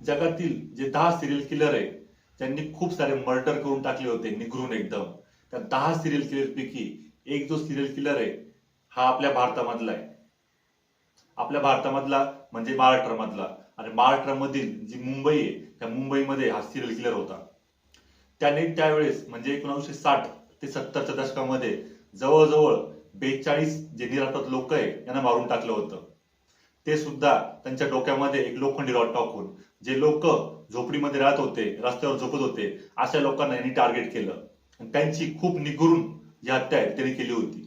जगातील जे दहा सिरियल किलर आहे त्यांनी खूप सारे मर्डर करून टाकले होते निघरून एकदम. त्या दहा सिरियल किलर पैकी एक जो सिरियल किलर आहे हा आपल्या भारतामधला आहे. आपल्या भारतामधला म्हणजे महाराष्ट्रामधला. आणि महाराष्ट्रामधील जी मुंबई आहे त्या मुंबईमध्ये हा सिरियल किलर होता. त्याने त्यावेळेस म्हणजे एकोणीसशे साठ ते सत्तरच्या दशकामध्ये जवळजवळ बेचाळीस जे निरापद लोक आहे यांना मारून टाकलं होतं. ते सुद्धा त्यांच्या डोक्यामध्ये एक लोखंडी रॉड टाकून जे लोक झोपडीमध्ये राहत होते रस्त्यावर झोपत होते अशा लोकांना यांनी टार्गेट केलं. आणि त्यांची खूप निगुरून जी हत्या आहे त्यांनी केली होती.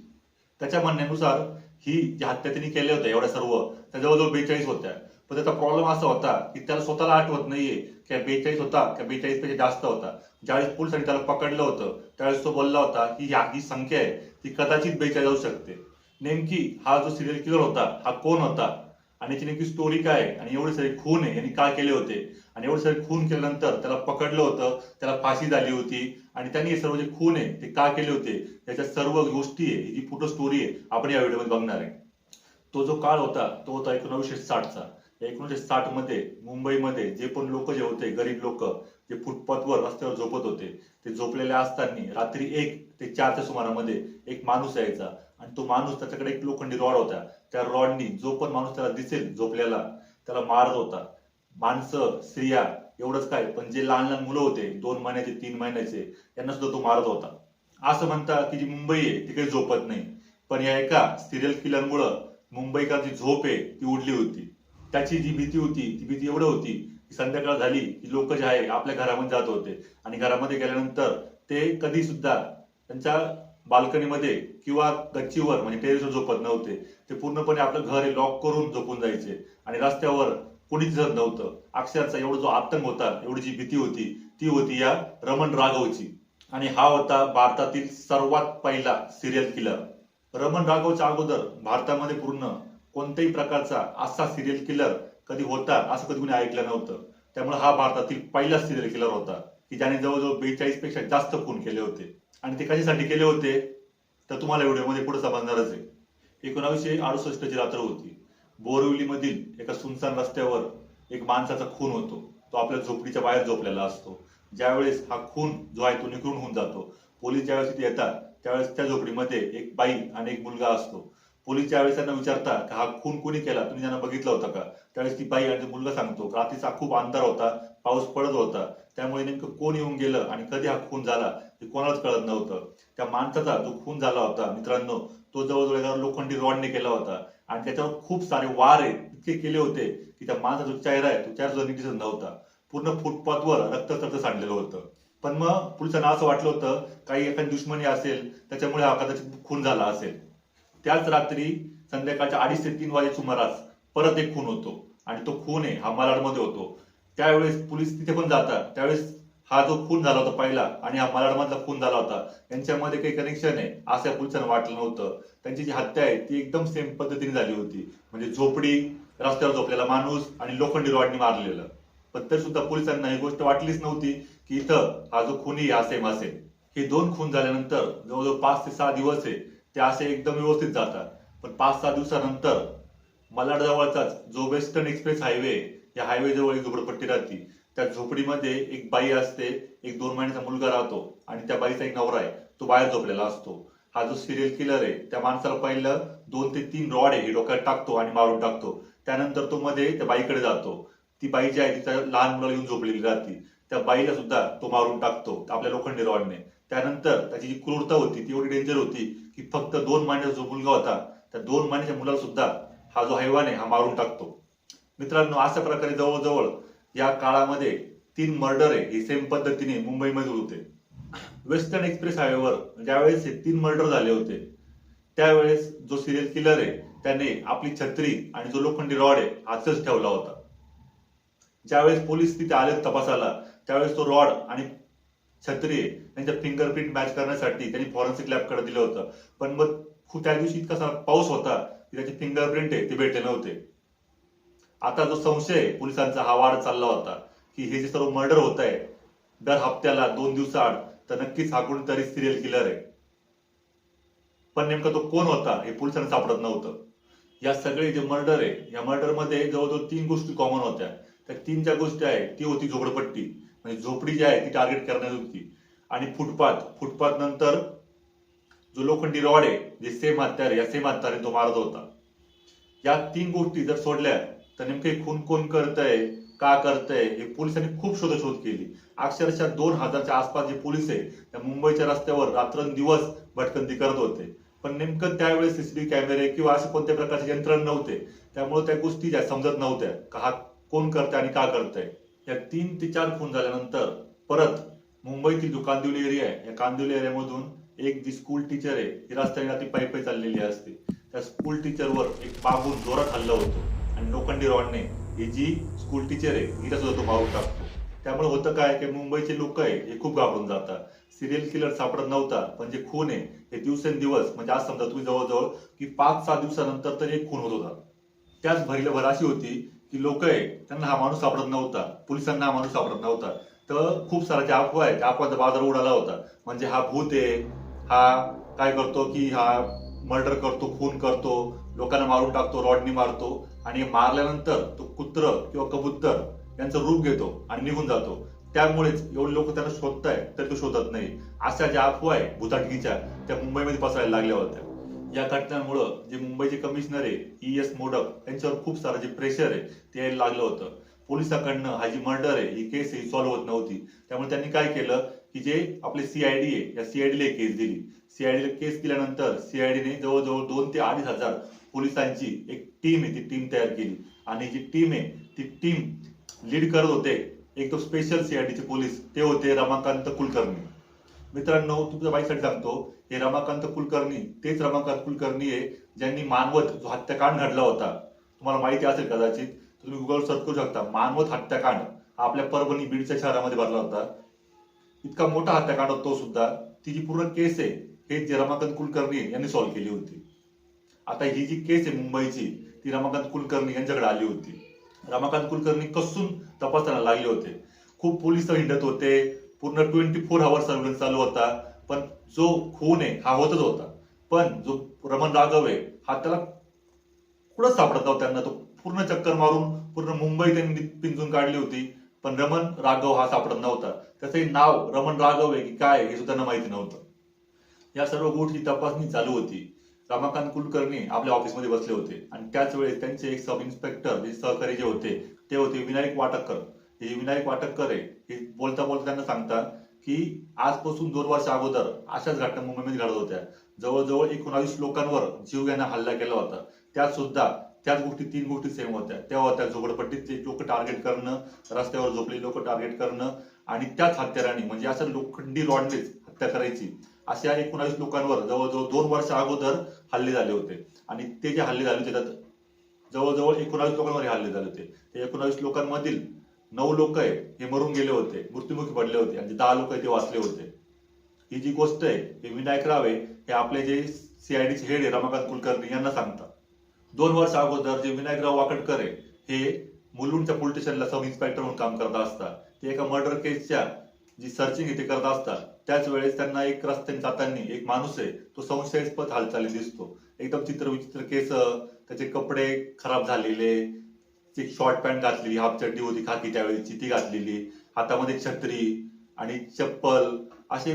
त्याच्या म्हणण्यानुसार ही जी हत्या त्यांनी केल्या होत्या एवढ्या सर्व त्या जवळजवळ बेचाळीस होत्या. पण त्याचा प्रॉब्लेम असा होता की त्याला स्वतःला आठवत नाहीये की बेचाळीस होता का बेचाळीसपेक्षा जास्त होता. ज्यावेळेस पोलिसांनी त्याला पकडलं होतं त्यावेळेस तो बोलला होता की ह्या ही संख्या आहे ती कदाचित बेचाळीस जाऊ शकते. नेमकी हा जो सिरियल किलर होता हा कोण होता? आणि याची नेमकी स्टोरी काय? आणि एवढे सारे खून आहे यांनी काय केले होते? आणि एवढे सारे खून केल्यानंतर त्याला पकडलं होतं त्याला फाशी झाली होती. आणि त्यांनी हे सर्व जे खून आहे ते का केले होते? त्याच्या सर्व गोष्टी आहे ही जी फोटो स्टोरी आहे आपण या व्हिडिओमध्ये बघणार आहे. तो जो काळ होता तो होता एकोणीसशे साठचा. एकोणीसशे साठमध्ये मुंबईमध्ये जे पण लोक जे होते गरीब लोक जे फुटपाथवर रस्त्यावर झोपत होते ते झोपलेले असताना रात्री एक ते चारच्या सुमारामध्ये एक माणूस यायचा. आणि तो माणूस त्याच्याकडे एक लोखंडी रॉड होता. त्या रॉडनी जो पण माणूस त्याला दिसेल झोपल्याला त्याला मारत होता. माणसं स्त्रिया एवढंच काय. पण जे लहान लहान मुलं होते दोन महिन्याचे तीन महिन्याचे यांना सुद्धा तो मारत होता. असं म्हणतात की जी मुंबई आहे ती काही झोपत नाही. पण या एका सिरियल किलरमुळं मुंबईकरची झोप आहे ती उडली होती. त्याची जी भीती होती ती भीती एवढं होती की संध्याकाळ झाली की लोक जे आहे आपल्या घरामध्ये जात होते. आणि घरामध्ये गेल्यानंतर ते कधी सुद्धा त्यांच्या बाल्कनीमध्ये किंवा गच्चीवर म्हणजे टेरेसवर झोपत नव्हते. ते पूर्णपणे आपलं घर लॉक करून झोपून जायचे. आणि रस्त्यावर कुणीच जर नव्हतं. अक्षरचा एवढा जो आतंक होता एवढी जी भीती होती ती होती या रमण राघवची. आणि हा होता भारतातील सर्वात पहिला सिरियल किलर रमण राघवच्या अगोदर भारतामध्ये पूर्ण कोणत्याही प्रकारचा असा सिरियल किलर कधी होता असं कधी कोणी ऐकलं नव्हतं. त्यामुळे हा भारतातील पहिला सिरियल किलर होता की ज्याने जवळजवळ बेचाळीसपेक्षा जास्त खून केले होते. आणि ते कशासाठी केले होते? तर तुम्हाला व्हिडिओमध्ये पुढे समजणारच आहे. एकोणावीसशे अडुसष्टची रात्र होती. बोरिवलीमधील एका सुनसान रस्त्यावर एक माणसाचा खून होतो. तो आपल्या झोपडीच्या बाहेर झोपलेला असतो. ज्यावेळेस हा खून जो आहे तो निघून होऊन जातो. पोलीस ज्यावेळेस इथे येतात त्यावेळेस त्या झोपडीमध्ये एक बाई आणि एक मुलगा असतो. पोलीस ज्यावेळेस त्यांना विचारता की हा खून कोणी केला तुम्ही त्यांना बघितला होता का? त्यावेळेस ती बाई आणि मुलगा सांगतो रात्रीचा खूप अंधार होता पाऊस पडत होता. त्यामुळे नेमकं कोण येऊन गेलं आणि कधी हा खून झाला? हे कोणालाच कळत नव्हतं. त्या माणसाचा जो खून झाला होता मित्रांनो तो जवळजवळ एका लोखंडी रॉडने केला होता. आणि त्याच्यावर खूप सारे वार आहेत इतके केले होते की त्या माणसाचा जो चेहरा आहे तो चेहरा सुद्धा नीट दिसत नव्हता. पूर्ण फुटपाथवर रक्त रक्त सांडलेलं होतं. पण मग पोलिसांना असं वाटलं होतं काही एखादी दुश्मनी असेल त्याच्यामुळे हा कदाचित खून झाला असेल. त्याच रात्री संध्याकाळच्या अडीच ते तीन वाजे सुमारास परत एक खून होतो. आणि तो खून आहे हा मलाडमध्ये होतो. त्यावेळेस पोलीस तिथे पण जातात. त्यावेळेस हा जो खून झाला होता पहिला आणि हा मालाडमधला खून झाला होता यांच्यामध्ये काही कनेक्शन आहे? असं या पोलिसांना वाटलं नव्हतं. त्यांची जी हत्या आहे ती एकदम सेम पद्धतीने झाली होती. म्हणजे झोपडी रस्त्यावर झोपलेला माणूस आणि लोखंडी रॉडने मारलेलं. पण तरी सुद्धा पोलिसांना ही गोष्ट वाटलीच नव्हती की इथं हा जो खुनी हा सेम असेल हे दोन खून झाल्यानंतर जवळजवळ पाच ते सहा दिवस आहे ते असे एकदम व्यवस्थित जातात. पण पाच सहा दिवसानंतर मलाड जवळचाच जो वेस्टर्न एक्सप्रेस हायवे या हायवे जवळ एक झोपडपट्टी राहते. त्या झोपडीमध्ये एक बाई असते एक दोन महिन्याचा मुलगा राहतो आणि त्या बाईचा एक नवरा आहे तो बाहेर झोपलेला असतो. हा जो सिरियल किलर आहे त्या माणसाला पहिलं दोन ते तीन रॉड आहे डोक्यात टाकतो आणि मारून टाकतो. त्यानंतर तो मध्ये त्या बाईकडे जातो. ती बाई जी आहे तिच्या लहान मुलाला येऊन झोपलेली राहते. त्या बाईला सुद्धा तो मारून टाकतो आपल्या लोखंडी रॉडने. त्यानंतर त्याची जी क्रूरता होती ती एवढी डेंजर होती की फक्त दोन महिन्याचा जो मुलगा होता त्या दोन महिन्याच्या मुलाला सुद्धा हा जो हैवान आहे हा मारून टाकतो. मित्रांनो अशा प्रकारे जवळजवळ या काळामध्ये तीन मर्डर आहे ही सेम पद्धतीने मुंबईमध्ये होते. वेस्टर्न एक्सप्रेस हायवेवर ज्यावेळेस हे तीन मर्डर झाले होते त्यावेळेस जो सिरियल किलर आहे त्याने आपली छत्री आणि जो लोखंडी रॉड आहे हातच ठेवला होता. ज्यावेळेस पोलीस तिथे आले तपासाला त्यावेळेस तो रॉड आणि छत्री आहे त्यांच्या फिंगरप्रिंट मॅच करण्यासाठी त्यांनी फॉरेन्सिक लॅबकडे दिलं होतं. पण मग खूप त्या दिवशी इतका सारा पाऊस होता की त्याचे फिंगरप्रिंट आहे ते भेटले नव्हते. आता जो संशय पोलिसांचा हा वाढ चालला होता की हे जे सर्व मर्डर होत आहे दर हप्त्याला दोन दिवसाआड तर नक्कीच हा कोणीतरी सिरियल किलर आहे. पण नेमका तो कोण होता हे पोलिसांना सापडत नव्हतं. या सगळे जे मर्डर आहे या मर्डरमध्ये जवळजवळ तीन गोष्टी कॉमन होत्या. त्या तीन ज्या गोष्टी आहे ती होती झोपडपट्टी. म्हणजे झोपडी जी आहे ती टार्गेट करण्यात होती. आणि फुटपाथ. फुटपाथ नंतर जो लोखंडी रॉड आहे जे सेम हत्यार या सेम हत्यारे तो मारत होता. या तीन गोष्टी जर सोडल्या तर नेमके खून कोण करतंय का करतंय हे पोलिसांनी खूप शोधशोध केली. अक्षरशः दोन हजारच्या आसपास जे पोलीस आहे त्या मुंबईच्या रस्त्यावर रात्रंदिवस भटकंती करत होते. पण नेमकं त्यावेळेस सीसीटीव्ही कॅमेरे किंवा असे कोणत्या प्रकारचे यंत्रण नव्हते. त्यामुळे त्या गोष्टी ज्या समजत नव्हत्या का हा कोण करतंय आणि का करतंय. या तीन ते चार खून झाल्यानंतर परत मुंबईतील जो कांदिवली एरिया आहे या कांदिवली एरियामधून एक जी स्कूल टीचर आहे ही रस्त्याने ती पायी पायी चाललेली असते. त्या स्कूल टीचरवर एक बाबून जोरात हल्ला होतो. आणि लोखंडी रॉडने ही जी स्कूल टीचर आहे हिला सुद्धा तो मारून टाकतो. त्यामुळे होतं काय की मुंबईचे लोक आहे हे खूप घाबरून जातात. सिरियल किलर सापडत नव्हता पण जे खून आहे हे दिवसेंदिवस म्हणजे आज समजा तुम्ही जवळजवळ की पाच सहा दिवसानंतर तर एक खून होत होता. त्याच भरीला भर अशी होती की लोक आहे त्यांना हा माणूस सापडत नव्हता. पोलिसांना हा माणूस सापडत नव्हता. तर खूप सारा ज्या अफवा आहे त्या अफवाचा बाजार उडाला होता. म्हणजे हा भूत आहे हा काय करतो की हा मर्डर करतो खून करतो लोकांना मारून टाकतो रॉडनी मारतो. आणि मारल्यानंतर तो कुत्र किंवा कबुतर यांचं रूप घेतो आणि निघून जातो. त्यामुळेच एवढे लोक त्यांना शोधताय तर तो शोधत नाही. अशा ज्या अफवा आहे भूताटकीच्या त्या मुंबईमध्ये पसरायला लागल्या होत्या. या घटनांमुळं जे मुंबईचे कमिशनर आहे ई एस मोडक यांच्यावर खूप सारं जे प्रेशर आहे ते यायला लागलं होतं. पोलिसाकडनं हा जी मर्डर आहे ही केस ही सॉल्व्ह होत नव्हती. त्यामुळे त्यांनी काय केलं की जे आपले सीआयडी आहे या सीआयडीला केस दिली. सीआयडीला केस दिल्यानंतर सीआयडीने जवळजवळ दोन ते अडीच हजार पोलिसांची एक टीम आहे ती टीम तयार केली. आणि जी टीम आहे ती टीम लीड करत होते एक तो स्पेशल सीआयडीचे पोलीस ते होते रमाकांत कुलकर्णी. मित्रांनो तुमच्या बाईसाठी सांगतो हे रमाकांत कुलकर्णी तेच रमाकांत कुलकर्णी आहे ज्यांनी मानवत जो हत्याकांड घडला होता. तुम्हाला माहिती असेल कदाचित तुम्ही गुगल सर्च करू शकता. मानवत हत्याकांड हा आपल्या परभणी बीडच्या शहरामध्ये भरला होता. इतका मोठा हत्याकांड होता तो सुद्धा. ती जी पूर्ण केस आहे हे जे रमाकांत कुलकर्णी यांनी सॉल्व्ह केली होती. आता ही जी केस आहे मुंबईची ती रमाकांत कुलकर्णी यांच्याकडे आली होती. रमाकांत कुलकर्णी कसून तपासताना लागले होते. खूप पोलीस हिंडत होते. पूर्ण ट्वेंटी फोर आवर सर्व्हिलन्स चालू होता. पण जो खून आहे हा होतच होता. पण जो रमण राघव आहे हा त्याला कुठं सापडत नव्हता त्यांना? तो पूर्ण चक्कर मारून पूर्ण मुंबई त्यांनी पिंजून काढली होती. पण रमण राघव हा सापडत नव्हता. त्याचंही नाव रमण राघव आहे की काय हे सुद्धा माहिती नव्हतं. या सर्व गोष्टी तपासणी चालू होती. रमाकांत कुलकर्णी आपल्या ऑफिसमध्ये बसले होते. आणि त्याच वेळेस त्यांचे एक सब इन्स्पेक्टर जे सहकारी जे होते ते होते विनायक वाटकर हे विनायक वाटकर आहे हे बोलता बोलता त्यांना सांगतात की आजपासून दोन वर्ष अगोदर अशाच घटना मुंबईमध्ये घडत होत्या. जवळजवळ एकोणावीस लोकांवर जीव यांना हल्ला केला होता. त्यात सुद्धा त्याच गोष्टी तीन गोष्टी सेम होत्या. त्या होत्या झोपडपट्टीतले लोक टार्गेट करणं रस्त्यावर झोपलेली लोक टार्गेट करणं आणि त्याच हत्यारांनी म्हणजे असं लोखंडी रॉडनेच हत्या करायची अशा एकोणावीस लोकांवर जवळजवळ दोन वर्ष अगोदर हल्ले झाले होते. आणि ते जे हल्ले झाले होते त्यात जवळजवळ एकोणावीस लोकांवर हल्ले झाले होते. ते एकोणावीस लोकांमधील नऊ लोक आहे हे मरून गेले होते मृत्युमुखी पडले होते आणि दहा लोक ते वाचले होते. ही जी गोष्ट आहे हे विनायक राव आहे हे आपले जे सीआयडीचे हेड आहे रमाकांत कुलकर्णी यांना सांगतात. दोन वर्ष अगोदर जे विनायकराव वाकडकर हे मुलुंडच्या पोलीस स्टेशनला सब इन्स्पेक्टर म्हणून काम करत असतात. ते एका मर्डर केसच्या जी सर्चिंग इथे करत असतात. त्याच वेळेस त्यांना एक रस्त्याने जाताना एक माणूस आहे तो संशयास्पद हालचाली दिसतो. एकदम चित्र विचित्र केस त्याचे कपडे खराब झालेले ती शॉर्ट पॅन्ट घातलेली हाफ चड्डी होती खाकी त्यावेळेची ती घातलेली हातामध्ये छत्री आणि चप्पल असे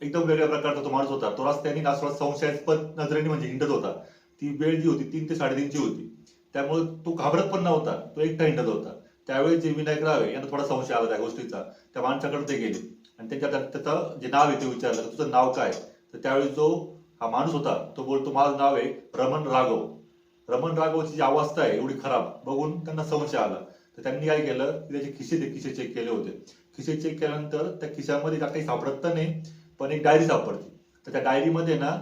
एकदम वेगळ्या प्रकारचा तो माणूस होता. तो रस्त्याने नासवा संशयास्पद नजरेने म्हणजे हिंडत होता. ती वेळ जी होती तीन ते साडेतीनची होती. त्यामुळे तो घाबरत पण नव्हता तो एकटा हिंडत होता. त्यावेळी जे विनायक राव आहे यांना थोडा संशय आला त्या गोष्टीचा. त्या माणसाकडे ते गेले. आणि त्यांच्या त्याचं जे नाव आहे ते विचारलं तुझं नाव काय? तर त्यावेळी जो हा माणूस होता तो बोलतो माझं नाव आहे रमण राघव. रमण राघवची जी अवस्था आहे एवढी खराब. बघून त्यांना संशय आला. तर त्यांनी काय केलं की त्याचे खिसे ते खिसे चेक केले होते. खिसे चेक केल्यानंतर त्या खिशामध्ये काही सापडत तर नाही पण एक डायरी सापडते. तर त्या डायरीमध्ये ना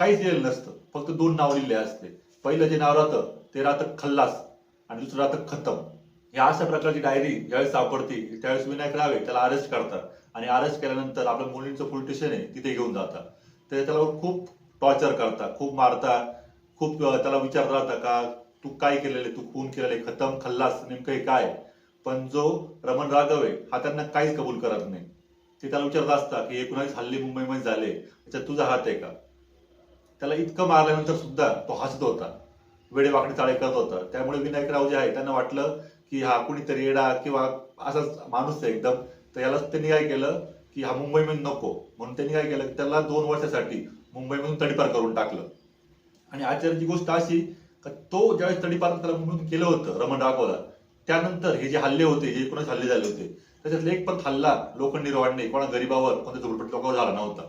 काहीच लिहिलेलं नसतं. फक्त दोन नाव लिहिले असते. पहिलं जे नाव राहतं ते राहतं खल्लास आणि दुसरं राहतं खतम. या अशा प्रकारची डायरी ज्यावेळेस सापडते त्यावेळेस विनायक रावे त्याला अरेस्ट करतात. आणि अरेस्ट केल्यानंतर आपल्या मुलींचं पोलीस स्टेशन आहे तिथे घेऊन जातात. तर त्याला खूप टॉर्चर करतात खूप मारतात खूप त्याला विचारत राहतात का तू काय केलेले तू खून केलेले खतम खल्लास नेमकं हे काय? पण जो रमण राघव आहे हा त्यांना काहीच कबूल करत नाही. ते त्याला विचारत असतात की एकोणावीस हल्ले मुंबईमध्ये झाले त्याच्यात तुझा हात आहे का? त्याला इतकं मारल्यानंतर सुद्धा तो हसत होता. वेडे वाकडे चाळे करत होता. त्यामुळे विनायकराव जे आहे त्यांना वाटलं की हा कुणीतरी येडा किंवा असाच माणूस आहे एकदम. तर याला त्यांनी काय केलं की हा मुंबईमध्ये नको. म्हणून त्यांनी काय केलं त्याला दोन वर्षासाठी मुंबईमधून तडीपार करून टाकलं. आणि आश्चर्याची गोष्ट अशी का तो ज्यावेळेस तडीपार त्याला मुंबईतून केलं होतं रमण राघवला त्यानंतर हे जे हल्ले होते जे एकूणच हल्ले झाले होते? त्याच्यातले एक पण हल्ला लोखंडी रॉडने कोणा गरीबावर कोणत्या झोपडपट्टी लोकांवर झाला नव्हता.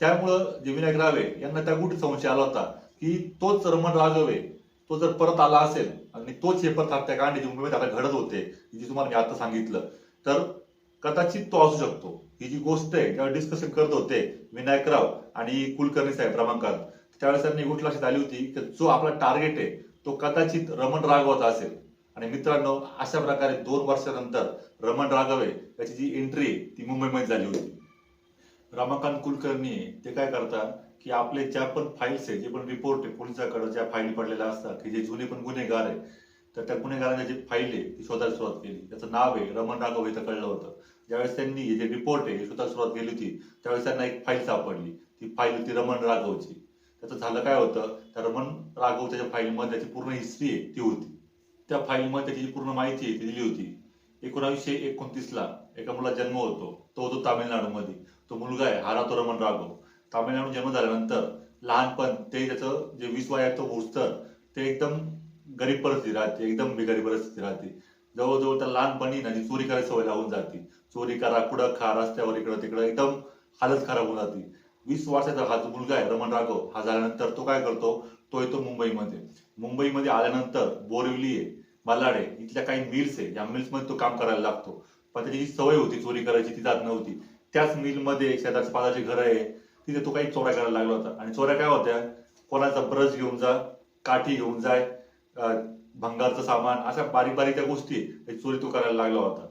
त्यामुळं जे विनायक रावे यांना त्या गोष्टी संशय आला होता की तोच रमण राघवे तो जर परत आला असेल आणि तोच हे परत त्या कांडी मुंबईमध्ये आता घडत होते जी तुम्हाला मी आता सांगितलं तर कदाचित तो असू शकतो. ही जी गोष्ट आहे जेव्हा डिस्कशन करत होते विनायकराव आणि कुलकर्णी साहेब क्रमांकात त्यावेळेस त्यांनी गोष्ट लक्षात आली होती की जो आपला टार्गेट आहे तो कदाचित रमण राघवाचा असेल. आणि मित्रांनो अशा प्रकारे दोन वर्षानंतर रमण राघवे याची जी एंट्री ती मुंबईमध्ये झाली होती. रमाकांत कुलकर्णी ते काय करतात की आपले ज्या पण फाईल्स आहे जे पण रिपोर्ट आहे पोलिसाकडे ज्या फाईली पडलेल्या असतात की जे जुने पण गुन्हेगार आहे तर त्या गुन्हेगारांच्या जी फाईल आहे ती शोधायला सुरुवात केली. त्याचं नाव आहे रमण राघव हे कळलं होतं. ज्यावेळेस त्यांनी जे रिपोर्ट आहे स्वतः शोधायला सुरुवात केली होती त्यावेळेस त्यांना एक फाईल सापडली. ती फाईल होती रमण राघवची. त्याचं झालं काय होतं त्या रमण राघव त्याच्या फाईलमध्ये त्याची पूर्ण हिस्ट्री आहे ती होती. त्या फाईलमध्ये त्याची जी पूर्ण माहिती आहे ती दिली होती. एकोणावीसशे एकोणतीसला एका मुला जन्म होतो. तो होतो तामिळनाडूमध्ये. तो मुलगा आहे हा राहतो रमण राघव. तामिळनाडू जन्म झाल्यानंतर लहानपण ते त्याचं जे वीस वयाचं होस्तर ते एकदम गरीब परिस्थिती राहते एकदम बिगारी परिस्थिती राहते. जवळजवळ त्या लहानपणी ना चोरी करायची सवय लागून जाते. चोरी करा कुठं खा रस्त्यावर इकडं तिकडं एकदम हालत खराब होऊन जाते. वीस वर्षाचा हा जो मुलगा आहे रमण राघव हा झाल्यानंतर तो काय करतो? तो येतो मुंबईमध्ये. मुंबईमध्ये आल्यानंतर बोरिवली आहे. मलाड आहे इथल्या काही मिल्स आहे या मिल्समध्ये तो काम करायला लागतो. पण त्याची जी सवय होती चोरी करायची ती जात नव्हती. त्याच मिलमध्ये शेजारच्या पादाचे घर आहे तिथे तो काही चोऱ्या करायला लागला होता. आणि चोऱ्या काय होत्या? कोणाचा ब्रश घेऊन जा काठी घेऊन जाय भंगारचं सामान अशा बारीक बारीक त्या गोष्टी चोरी तो करायला लागला होता.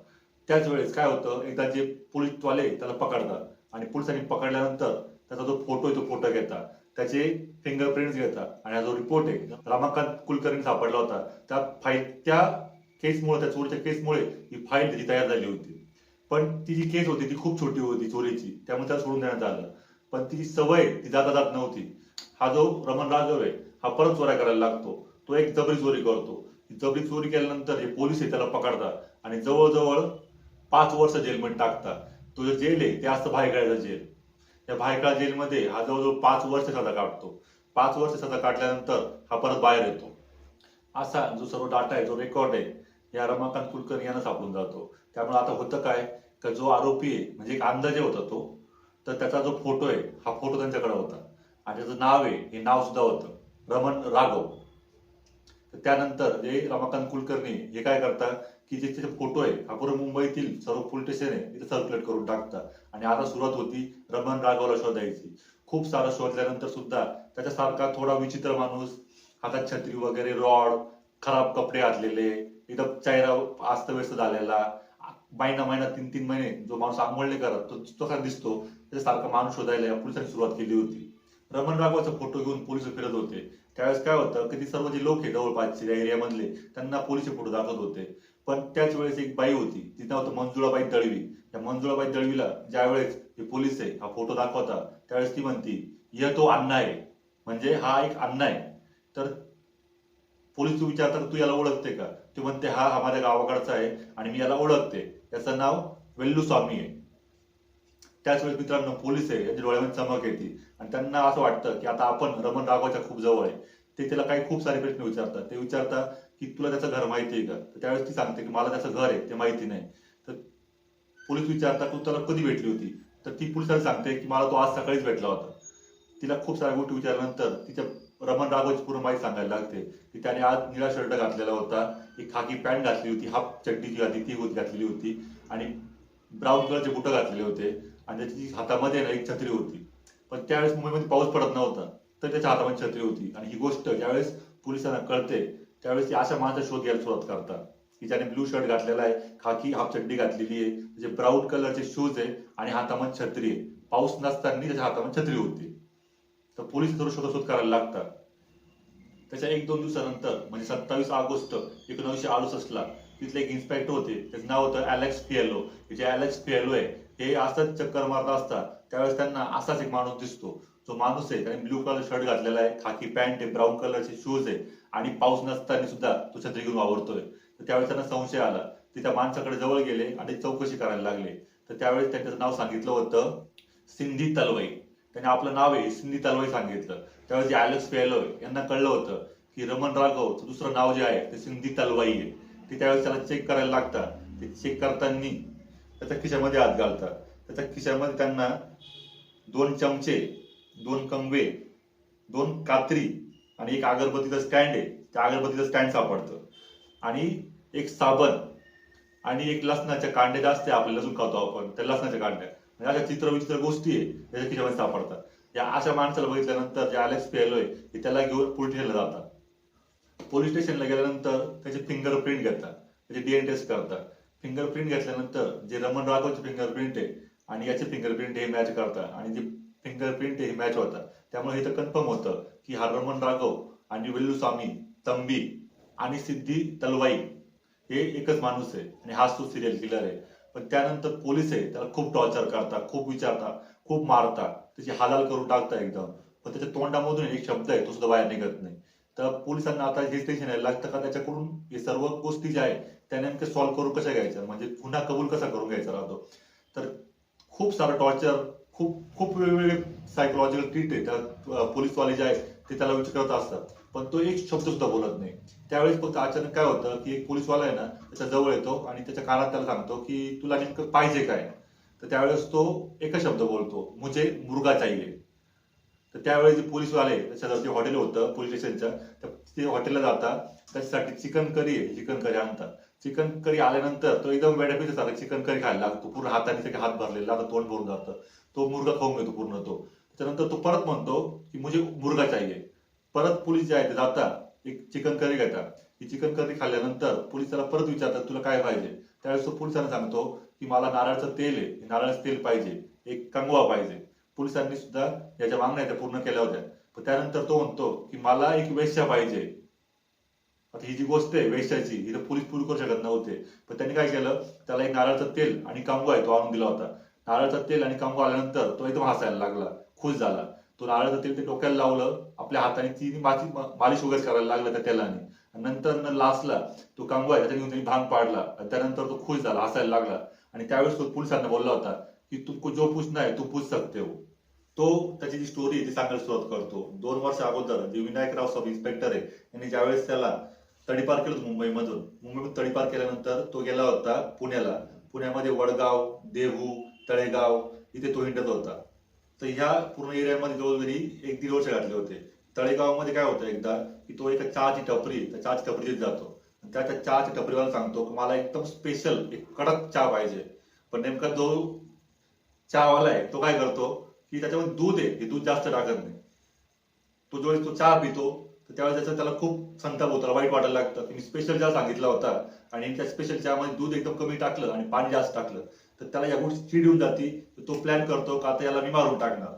त्याच वेळेस काय होतं? एकदा जे पोलीसवाले त्याला पकडतात. आणि पोलिसांनी पकडल्यानंतर त्याचा जो फोटो आहे तो फोटो घेतात. त्याचे फिंगरप्रिंट्स घेतात. आणि हा जो रिपोर्ट आहे रमाकांत कुलकर्णी सापडला होता. त्या फाईल त्या केसमुळे त्या चोरीच्या केसमुळे ही फाईल त्याची तयार झाली होती. पण ती जी केस होती ती खूप छोटी होती चोरीची. त्यामुळे त्याला सोडून देण्यात आलं. पण ती सवय ती जाता जात नव्हती. हा जो रमण राघव आहे हा परत चोऱ्या करायला लागतो. तो एक जबरी चोरी करतो. जबरी चोरी केल्यानंतर हे पोलीस आहे त्याला पकडतात. आणि जवळजवळ पाच वर्ष जेलमध्ये टाकतात. तो जे जेल आहे ते असतं भायखळ्याचा जेल. या भायखळा जेलमध्ये हा जवळजवळ पाच वर्ष सजा काढतो. पाच वर्ष सजा काढल्यानंतर हा परत बाहेर येतो. असा जो सर्व डाटा आहे जो रेकॉर्ड आहे या रमाकांत कुलकर्णी यांना सापडून जातो. त्यामुळे आता होतं काय? का जो आरोपी आहे म्हणजे एक अंदाजे होता तो तर त्याचा जो फोटो आहे हा फोटो त्यांच्याकडे होता. आणि त्याचं नाव आहे हे नाव सुद्धा होतं रमण राघव. तर त्यानंतर जे रमाकांत कुलकर्णी हे काय करतात? की जे फोटो आहे हा पूर्ण मुंबईतील सर्व पोलीस स्टेशन आहे तिथे सर्क्युलेट करून टाकतात. आणि आता सुरुवात होती रमण राघवला शोधायची. खूप सारा शोधल्यानंतर सुद्धा त्याच्यासारखा थोडा विचित्र माणूस हातात छत्री वगैरे रॉड खराब कपडे घातलेले एकदम चेहरा अस्तव्यस्त झालेला महिना महिना तीन तीन महिने जो माणूस आंघोळ करत तो तो कसा दिसतो. त्याच्यासारखा माणूस शोधायला या पोलिसांनी सुरुवात केली होती. रमण राघवाचा फोटो घेऊन पोलीस फिरत होते. त्यावेळेस काय होतं की ती सर्व जे लोक आहे जवळपासच्या एरियामधले त्यांना पोलीस फोटो दाखवत होते. पण त्याच वेळेस एक बाई होती. तिचं नाव होतं मंजुळाबाई दळवी. त्या मंजुळाबाई दळवीला ज्या वेळेस हे पोलीस आहे हा फोटो दाखवता त्यावेळेस ती म्हणती या तो अण्णा आहे. म्हणजे हा एक अण्णा आहे. तर पोलीस तू विचारतात तू याला ओळखते का? तू म्हणते हा हा माझ्या गावाकडचा आहे आणि मी याला ओळखते. याचं नाव वेल्लूस्वामी आहे. त्याच वेळेस मित्रांनो पोलीस आहे यांच्या डोळ्यामध्ये चमक येते. आणि त्यांना असं वाटतं की आता आपण रमण राघवाच्या खूप जवळ आहे. ते त्याला काही खूप सारे प्रश्न विचारतात. ते विचारतात की तुला त्याचं घर माहिती आहे का? तर त्यावेळेस ती सांगते की मला त्याचं घर आहे ते माहिती नाही. तर पोलीस विचारतात तू त्याला कधी भेटली होती? तर ती पोलिसाला सांगते की मला तो आज सकाळीच भेटला होता. तिला खूप साऱ्या गोष्टी विचारल्यानंतर तिच्या रमण राघवची पूर्ण माहिती सांगायला लागते. की त्याने आज निळा शर्ट घातलेला होता एक खाकी पॅन्ट घातली होती हाफ चड्डी जी होती ती होती घातलेली होती आणि ब्राऊन कलरचे बुटं घातलेले होते आणि त्याची हातामध्ये ना एक छत्री होती. पण त्यावेळेस मुंबईमध्ये पाऊस पडत नव्हता तर त्याच्या हातामध्ये छत्री होती. आणि ही गोष्ट ज्यावेळेस पोलिसांना कळते त्यावेळेस ती अशा माणसाचा शोध घ्यायला सुरुवात करतात. की ज्याने ब्लू शर्ट घातलेला आहे खाकी हाफ चड्डी घातलेली आहे त्याचे ब्राऊन कलरचे शूज आहे आणि हातामध्ये छत्री आहे. पाऊस नसताना त्याच्या हातामध्ये छत्री होती. तर पोलीस थोडं शोधाशोध करायला लागतात. त्याच्या एक दोन दिवसानंतर म्हणजे सत्तावीस ऑगस्ट एकोणीसशे अडुसष्टला तिथले एक इन्स्पेक्टर होते. त्याचं नाव होतं अलेक्स फिएलो हे जे अलेक्स फिएलो आहे हे असंच चक्कर मारत असतात. त्यावेळेस त्यांना असाच एक माणूस दिसतो. जो माणूस आहे त्याने ब्लू कलर शर्ट घातलेला आहे खाकी पॅन्ट आहे ब्राऊन कलरचे शूज आहे. आणि पाऊस नसताना सुद्धा तो छत्री घेऊन वावरतोय. तर त्यावेळेस त्यांना संशय आला. ते त्या माणसाकडे जवळ गेले आणि चौकशी करायला लागले. तर त्यावेळेस त्यांचं नाव सांगितलं होतं सिंधी तलवाई. त्याने आपलं नाव आहे सिंधी तलवाई सांगितलं. त्यावेळेस जे ॲलेक्स पेलोय यांना कळलं होतं की रमण राघवचं दुसरं नाव जे आहे ते सिंधी तलवाई आहे. ते त्यावेळेस त्याला चेक करायला लागतात. ते चेक करताना त्याच्या खिशामध्ये हात घालतात. त्याच्या खिशामध्ये त्यांना दोन चमचे दोन कंगवे दोन कात्री आणि एक अगरबत्तीचं स्टँड आहे. त्या अगरबत्तीचं स्टँड सापडतं. आणि एक साबण आणि एक लसणाच्या कांड्या ज्या असते आपल्या लसूण खातो आपण. त्या लसणाच्या कांड्या. म्हणजे अशा चित्रविचित्र गोष्टी आहे त्याच्या खिशामध्ये सापडतात. या अशा माणसाला बघितल्यानंतर जे अलेक्स पेलोय ते त्याला घेऊन पोलीस स्टेशनला जातात. पोलीस स्टेशनला गेल्यानंतर त्याचे फिंगरप्रिंट घेतात. त्याचे डीएन टेस्ट करतात. फिंगरप्रिंट घेतल्यानंतर जे रमण राघवचे फिंगरप्रिंट आहे आणि याचे फिंगरप्रिंट हे मॅच करतात. आणि जे फिंगरप्रिंट हे मॅच होतात. त्यामुळे हे तर कन्फर्म होतं की हरमन राघव आणि वेल्लूस्वामी तंबी आणि सिद्धी तलवाई हे एकच माणूस आहे आणि हाच तो सिरियल किलर आहे. पण त्यानंतर पोलीस आहे त्याला खूप टॉर्चर करतात खूप विचारतात खूप मारतात त्याची हालाल करून टाकतात एकदम. पण त्याच्या तोंडामधून एक शब्द आहे तो सुद्धा बाहेर निघत नाही. तर पोलिसांना आता हे टेन्शन आहे लागतं का त्याच्याकडून? हे सर्व गोष्टी ज्या आहेत त्या नेमकं सॉल्व्ह करून कशा घ्यायच्या? म्हणजे गुन्हा कबूल कसा करून घ्यायचा राहतो? तर खूप सारं टॉर्चर खूप खूप वेगवेगळे सायकोलॉजिकल ट्रीट आहे. त्या पोलीसवाले जे आहेत ते त्याला विचारत असतात. पण तो एक शब्द सुद्धा बोलत नाही. त्यावेळेस फक्त अचानक काय होतं की एक पोलीसवाला आहे ना त्याच्याजवळ येतो आणि त्याच्या कानात त्याला सांगतो की तुला नेमकं पाहिजे काय? तर त्यावेळेस तो एकच शब्द बोलतो मुझे मुर्गा चाहिए. तर त्यावेळेस जे पोलीसवाले त्याच्या जे हॉटेल होतं पोलीस स्टेशनच्या तर ते हॉटेलला जातात. त्याच्यासाठी चिकन करी आहे चिकन करी आणतात. चिकन करी आल्यानंतर तो एकदम वेड्यापीच चिकन करी खायला लागतो. पूर्ण हाताने सगळे हात भरलेला आता तोंड भरून जातं. तो मुर्गा खाऊन घेतो पूर्ण तो. त्यानंतर तो परत म्हणतो की मुझे मुर्गा चाहिए. परत पोलीस जे आहे ते जातात. एक चिकन करी घेतात. ही चिकन करी खाल्ल्यानंतर पोलीस त्याला परत विचारतात तुला काय पाहिजे? त्यावेळेस तो पोलिसांना सांगतो की मला नारळाचं तेल आहे. नारळाचं तेल पाहिजे. एक कंगवा पाहिजे. पोलिसांनी सुद्धा याच्या मागण्या त्या पूर्ण केल्या होत्या. पण त्यानंतर तो म्हणतो की मला एक वेश्या पाहिजे. आता ही जी गोष्ट आहे वेश्याची ही तर पोलीस पूर्ण करू शकत नव्हते. पण त्यांनी काय केलं? त्याला एक नारळाचं तेल आणि कंगवा आहे तो आणून दिला होता. नारळाचं तेल आणि कंगवा आल्यानंतर तो एकदम हसायला लागला खुश झाला. तो नारळाचं तेल ते डोक्याला लावलं आपल्या हाताने ती माती मालिश वगैरे करायला लागला त्या तेलाने. नंतर न लास्टला तो कंगू आहे त्याच्या घेऊन भांग पाडला. आणि त्यानंतर तो खुश झाला हसायला लागला. आणि त्यावेळेस तो पोलिसांना बोलला होता की तुमको जो पूछना है तू पूछ सकते हो. तो त्याची जी स्टोरी आहे ती सांगायला सुरुवात करतो. दोन वर्ष अगोदर जे विनायकराव सब इन्स्पेक्टर आहे यांनी ज्यावेळेस त्याला तडीपार केलं होतं मुंबईमधून मुंबईमधून तडीपार केल्यानंतर तो गेला होता पुण्याला. पुण्यामध्ये वडगाव देहू तळेगाव इथे तो हिंडत होता. तर ह्या पूर्ण एरियामध्ये जवळजवळ एक दीड वर्ष घातले होते. तळेगावमध्ये काय होतं एकदा की तो एका चहाची टपरी त्या चहाची टपरीत जातो. त्या त्या चहाच्या टपरीवाला सांगतो की मला एकदम स्पेशल एक कडक चहा पाहिजे. पण नेमका जो चहावाला आहे तो काय करतो की त्याच्यामध्ये दूध आहे हे दूध जास्त टाकत नाही. तो ज्यावेळेस तो चहा पितो तर त्यावेळेस त्याचा त्याला खूप संताप होतो वाईट वाटायला लागतं. की मी स्पेशल चहा सांगितला होता. आणि त्या स्पेशल चहामध्ये दूध एकदम कमी टाकलं आणि पाणी जास्त टाकलं. तर त्याला या गोष्टी चिड येऊन जाते. तर तो प्लॅन करतो का आता याला मी मारून टाकणार.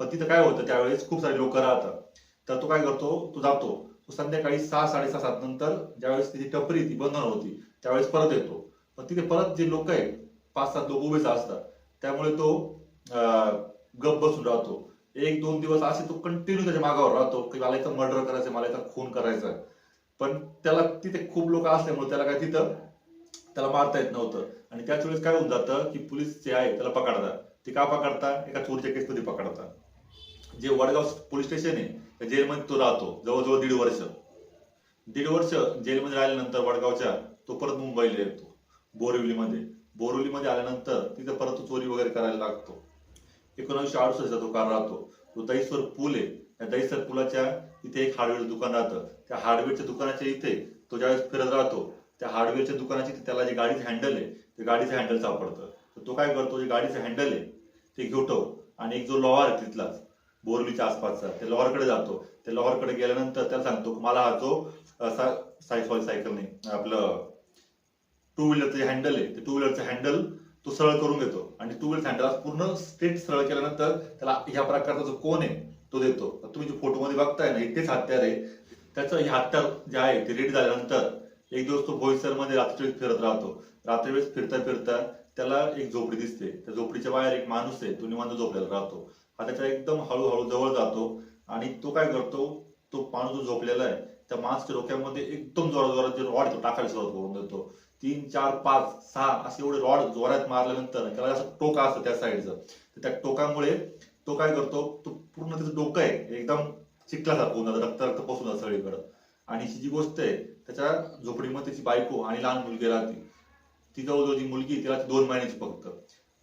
पण तिथं काय होतं त्यावेळेस खूप सारे लोक राहतात. तर तो काय करतो? तो जातो. तो संध्याकाळी सहा साडेसहा सात नंतर ज्यावेळेस तिची टपरी ती बंधन होती त्यावेळेस परत येतो. पण तिथे परत जे लोक आहेत पाच सात लोक उभेच असतात. त्यामुळे तो अं, गप बसून राहतो. एक दोन दिवस असे तो कंटिन्यू त्याच्या मागावर राहतो की मला इथं मर्डर करायचं मला इथं खून करायचं पण त्याला तिथे खूप लोक असल्यामुळे त्याला काय तिथं त्याला मारता येत नव्हतं. आणि त्याच वेळेस काय होऊन जातं की पोलीस जे आहे त्याला पकडतात. ते का पकडतात? एका चोरीच्या केसमध्ये पकडतात. जे वडगाव पोलीस स्टेशन आहे त्या जेलमध्ये तो राहतो जवळजवळ दीड वर्ष. दीड वर्ष जेलमध्ये राहिल्यानंतर वडगावच्या तो परत मुंबईला येतो बोरिवलीमध्ये. बोरिवलीमध्ये आल्यानंतर तिथे परत तो चोरी वगैरे करायला लागतो. एकोणीसशे अडुसष्टचा तो कार राहतो. तो दहीसर पूल आहे. त्या दहीसर पुलाच्या इथे एक हार्डवेअर दुकान राहतं. त्या हार्डवेअरच्या दुकानाच्या इथे तो ज्यावेळेस फिरत राहतो त्या हार्डवेअरच्या दुकानाची त्याला जे गाडीचं हँडल आहे ते गाडीचं हँडल सापडतं. तर तो काय करतो जे गाडीचं हँडल आहे ते घेतो आणि एक जो लॉवर आहे तिथलाच बोरलीच्या आसपासचा त्या लॉवरकडे जातो. त्या लॉवरकडे गेल्यानंतर त्याला सांगतो मला हा जो असा साय सॉरी सायकल नाही आपलं टू व्हीलरचं जे हँडल आहे ते टू व्हीलरचं हँडल तो सरळ करून घेतो. आणि टू व्हीलर हँडल पूर्ण स्ट्रेट सरळ केल्यानंतर त्याला ह्या प्रकारचा जो कोण आहे तो देतो. तुम्ही जो फोटोमध्ये बघताय ना इथेच हत्यार आहे. त्याचं हे हत्यार जे आहे ते रेडी झाल्यानंतर एक दिवस तो बोईसरमध्ये रात्री फिरत राहतो. रात्री वेळेस फिरता फिरता त्याला एक झोपडी दिसते. त्या झोपडीच्या बाहेर एक माणूस आहे तो निवांत झोपलेला राहतो. हा त्याच्या एकदम हळूहळू जवळ जातो आणि तो काय करतो तो माणूस जो झोपलेला आहे त्या माणसाच्या डोक्यामध्ये एकदम जोरात जोरात जे रॉड तो टाकायला सुरुवात करून देतो. तीन चार पाच सहा असे एवढे रॉड जोरात मारल्यानंतर त्याला असं टोका असतं त्या साईडचं तर त्या टोकामुळे तो काय करतो तो पूर्ण त्याचं डोकं आहे एकदम चिखलासारखं होऊन जातं रक्त रक्त पसून जातं सगळीकडं. आणि ही जी गोष्ट आहे त्याच्या झोपडीमध्ये त्याची बायको आणि लहान मुलगी राहते. ती जवळजवळ जी मुलगी तिला दोन महिन्याची फक्त.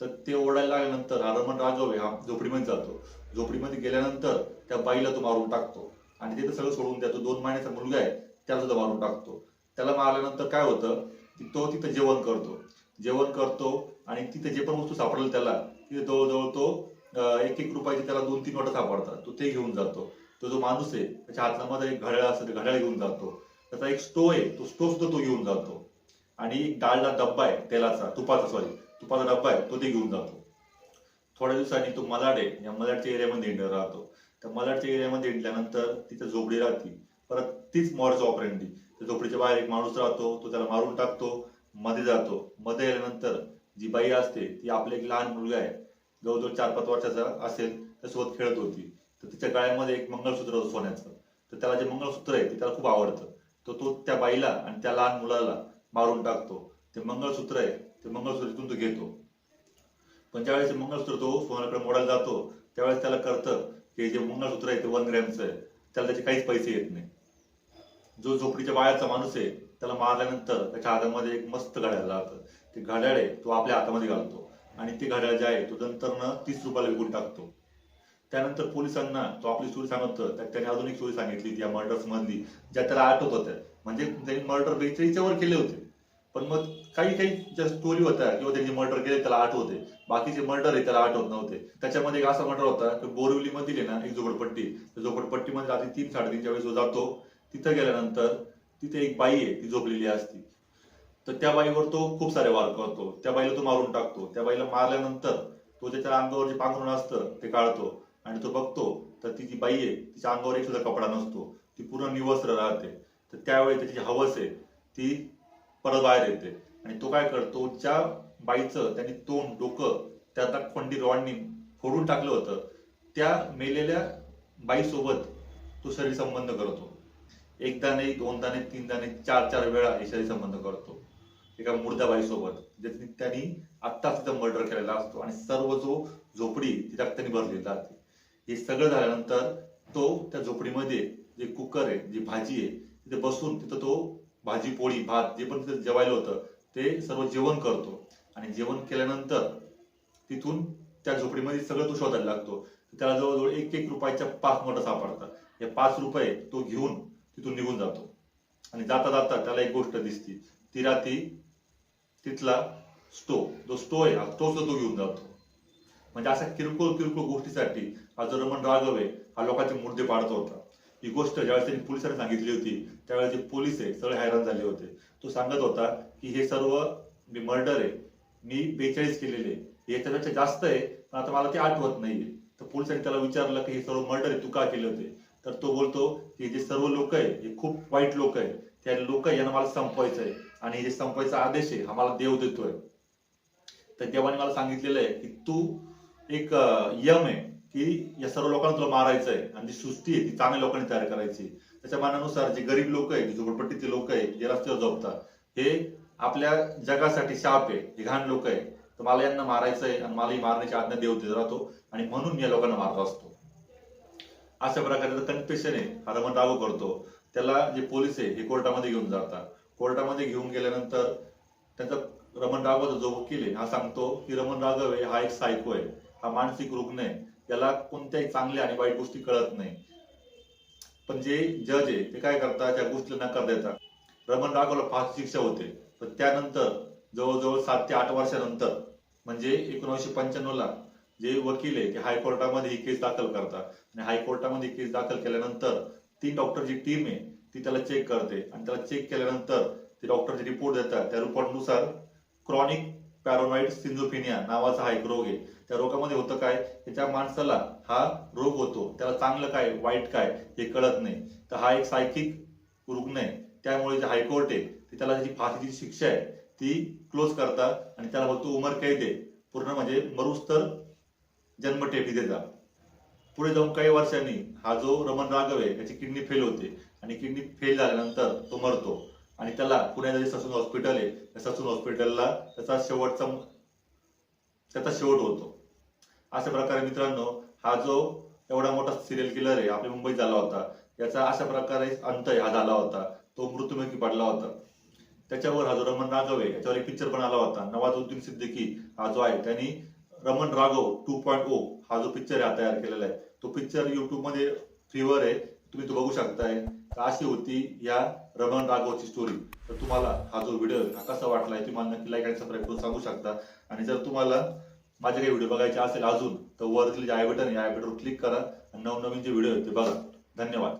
तर ते ओरडायला लागल्यानंतर हा रमण राघव हा झोपडीमध्ये जातो. झोपडीमध्ये गेल्यानंतर त्या बाईला तो मारून टाकतो. आणि तिथं सगळं सोडून द्या तो दोन महिन्याचा मुलगा आहे त्याला सुद्धा मारून टाकतो. त्याला मारल्यानंतर काय होतं की तो तिथं जेवण करतो. जेवण करतो आणि तिथे जे पण वस्तू सापडेल त्याला तिथे जवळजवळ तो एक एक रुपयाची त्याला दोन तीन नोटा सापडतात. तो ते घेऊन जातो. तो जो माणूस आहे त्याच्या हातामध्ये एक घड्याळ असतं ते घड्याळ घेऊन जातो. त्याचा एक स्टो आहे तो स्टो सुद्धा तो घेऊन जातो. आणि एक डाळला डब्बा आहे तेलाचा तुपाचा सॉरी तुपाचा डब्बा आहे तो ते घेऊन जातो. थोड्या दिवसांनी तो मलाड आहे या मलाडच्या एरियामध्ये इंडिया राहतो. त्या मलाडच्या एरियामध्ये इंडल्यानंतर तिथे झोपडी राहते. परत तीच मॉडच ऑपरेंटी त्या झोपडीच्या बाहेर एक माणूस राहतो तो त्याला मारून टाकतो मध्ये जातो. मध्ये गेल्यानंतर जी बाई असते ती आपला एक लहान मुलगा आहे जवळजवळ चार पाच वर्षाचा असेल त्यासोबत खेळत होती. तर तिच्या गळ्यामध्ये एक मंगळसूत्र होतं सोन्याचं. तर त्याला जे मंगळसूत्र आहे ते त्याला खूप आवडतं. तर तो त्या बाईला आणि त्या लहान मुलाला मारून टाकतो. ते मंगळसूत्र आहे. ते मंगळसूत्र तिथून तो घेतो. पण ज्यावेळेस मंगळसूत्र तो सोन्याकडे मोडायला जातो त्यावेळेस त्याला कळतं की जे मंगळसूत्र आहे ते वन ग्रॅमचं आहे. त्याला त्याचे काहीच पैसे येत नाही. जो झोपडीच्या बाळाचा माणूस आहे त्याला मारल्यानंतर त्याच्या हातामध्ये एक मस्त घड्याळ राहतं ते घड्याळ आहे तो आपल्या हातामध्ये घालतो. आणि ते घड्याळ जे आहे तो नंतर तीस रुपयाला विकून टाकतो. त्यानंतर पोलिसांना तो आपली स्टोरी सांगत होता त्याने अजून एक स्टोरी सांगितली त्या मर्डर्स मधली ज्या त्याला आठवत होत्या म्हणजे त्यांनी मर्डर बेचाळीसच्या वर केले होते. पण मग काही काही ज्या स्टोरी होत्या किंवा त्यांनी मर्डर केले त्याला आठवते बाकीचे मर्डर आहे त्याला आठवत नव्हते. त्याच्यामध्ये एक असा मर्डर होता की बोरिवली मधील आहे ना एक झोपडपट्टी. त्या झोपडपट्टीमध्ये आधी तीन साडेतीनच्या वेळेस जातो. तिथं गेल्यानंतर तिथे एक बाई आहे ती झोपलेली असती. तर त्या बाईवर तो खूप सारे वार करतो. त्या बाईला तो मारून टाकतो. त्या बाईला मारल्यानंतर तो त्याच्या अंगावर जे पांघरून असतं ते काढतो. आणि तो बघतो तर ती जी बाई आहे तिच्या अंगावर एक सुद्धा कपडा नसतो. ती पूर्ण निवस्त्र राहते. तर त्यावेळी त्याची जी हवस आहे ती परत बाहेर येते. आणि तो काय करतो ज्या बाईचं त्यांनी तोंड डोकं त्या त्या खंडी रॉडनी फोडून टाकलं होतं त्या मेलेल्या बाईसोबत तो शरीर संबंध करतो. एकदा नाही दोनदा नाही तीनदा नाही चार चार वेळा हे शरीर संबंध करतो. एका मुर्दा बाईसोबत ज्याने त्यांनी आत्ताच तिथं मर्डर केलेला असतो. आणि सर्व जो झोपडी ती रक्ताने भरलेली राहते. हे सगळं झाल्यानंतर तो त्या झोपडीमध्ये जे कुकर आहे जी भाजी आहे तिथे बसून तिथं तो भाजी पोळी भात जे पण तिथं जेवायला होतं ते सर्व जेवण करतो. आणि जेवण केल्यानंतर तिथून त्या झोपडीमध्ये सगळं तो शोधायला लागतो. त्याला जवळजवळ एक एक रुपयाच्या पाच नोटा सापडतात. हे पाच रुपये तो घेऊन तिथून निघून जातो. आणि जाता जाता त्याला एक गोष्ट दिसती. ती राती तिथला स्टो जो स्टो आहे हा स्टो तो घेऊन जातो. म्हणजे अशा किरकोळ किरकोळ गोष्टीसाठी हा जो रमण राघव आहे हा लोकांचे मुर्दे पाडतो होता. ही गोष्ट ज्यावेळेस त्यांनी पोलिसांना सांगितली होती त्यावेळेस जे पोलीस आहे सगळे हैराण झाले होते. तो सांगत होता की हे सर्व मी मर्डर आहे मी बेचाळीस केलेले याच्यापेक्षा जास्त आहे पण आता मला ते आठवत नाहीये. तर पोलिसांनी त्याला विचारलं की हे सर्व मर्डर आहे तू का केले होते तर तो बोलतो की जे सर्व लोक आहे हे खूप वाईट लोक आहे. त्या लोक यांना मला संपवायचं आहे. आणि हे जे संपवायचा आदेश आहे हा मला देव देतोय. तर देवाने मला सांगितलेलं आहे की तू एक यम आहे. की या सर्व लोकांना तुला मारायचं आहे आणि जी सृष्टी आहे ती चांगल्या लोकांनी तयार करायची. त्याच्या मानानुसार जे गरीब लोक आहे जे झोपडपट्टीचे लोक आहे जे रस्त्यावर झोपतात हे आपल्या जगासाठी शाप आहे हे घाण लोक आहे तर मला यांना मारायचं आहे आणि मला ही मारण्याची आज्ञा देव देत राहतो आणि म्हणून मी या लोकांना मारत असतो. अशा प्रकारे कन्फेशन आहे हा रमण राघव करतो. त्याला जे पोलीस आहे हे कोर्टामध्ये घेऊन जातात. कोर्टामध्ये घेऊन गेल्यानंतर त्याचा रमण राघवचा जो वकील आहे हा सांगतो की रमण राघव आहे हा एक सायको आहे. हा मानसिक रुग्ण आहे. त्याला कोणत्याही चांगल्या आणि वाईट गोष्टी कळत नाही. पण जे जज आहे ते काय करतात? त्या गोष्टीला नकार देतात. रमण राघवला फाशी शिक्षा होते. पण त्यानंतर जवळजवळ सात ते आठ वर्षानंतर म्हणजे एकोणीसशे पंच्याण्णव ला जे वकील आहे ते हायकोर्टामध्ये ही केस दाखल करतात. आणि हायकोर्टामध्ये केस दाखल केल्यानंतर ती डॉक्टरची टीम आहे ती त्याला चेक करते. आणि त्याला चेक केल्यानंतर ते डॉक्टरचे रिपोर्ट देतात. त्या रिपोर्टनुसार क्रॉनिक पॅरोनाइड सिंझोफिनिया नावाचा हा एक रोग आहे. त्या रोगामध्ये होतं काय? की त्या माणसाला हा रोग होतो. त्याला चांगलं काय वाईट काय हे कळत नाही. तर हा एक सायकिक रुग्ण आहे. त्यामुळे जे हायकोर्ट आहे ते त्याला त्याची फाशीची शिक्षा आहे ती क्लोज करतात आणि त्याला फक्त उमर कैद आहे. पूर्ण म्हणजे मरुस्तर जन्मठेपी देतात. पुढे जाऊन काही वर्षांनी हा जो रमण राघव आहे त्याची किडनी फेल होते. आणि किडनी फेल झाल्यानंतर तो मरतो. आणि त्याला पुण्यात जे ससून हॉस्पिटल आहे त्या ससून हॉस्पिटलला त्याचा शेवटचा त्याचा शेवट होतो. अशा प्रकारे मित्रांनो हा जो एवढा मोठा सिरियल किलर आहे आपल्या मुंबईत झाला होता याचा अशा प्रकारे अंत हा झाला होता. तो मृत्युमुखी पडला होता. त्याच्यावर हा जो रमण राघव आहे याच्यावर एक पिक्चर पण आला होता. नवाजुद्दीन सिद्दीकी हा जो आहे त्यांनी Raman Raghav two point O हा जो पिक्चर आहे हा तयार केलेला आहे. तो पिक्चर युट्यूबमध्ये फ्रीवर आहे. तुम्ही तो बघू शकताय. अशी होती या रमण राघवची स्टोरी तर तुम्हाला हा जो व्हिडिओ हा कसा वाटला आहे तुम्हाला नक्की लाईक आणि सबस्क्राईब करून सांगू शकता. आणि जर तुम्हाला माझे काही व्हिडिओ बघायचे असेल अजून तर वरतील जे आय बटन आहे आय बटनवर क्लिक करा. आणि नवनवीन जे व्हिडिओ आहेत ते बघा. धन्यवाद.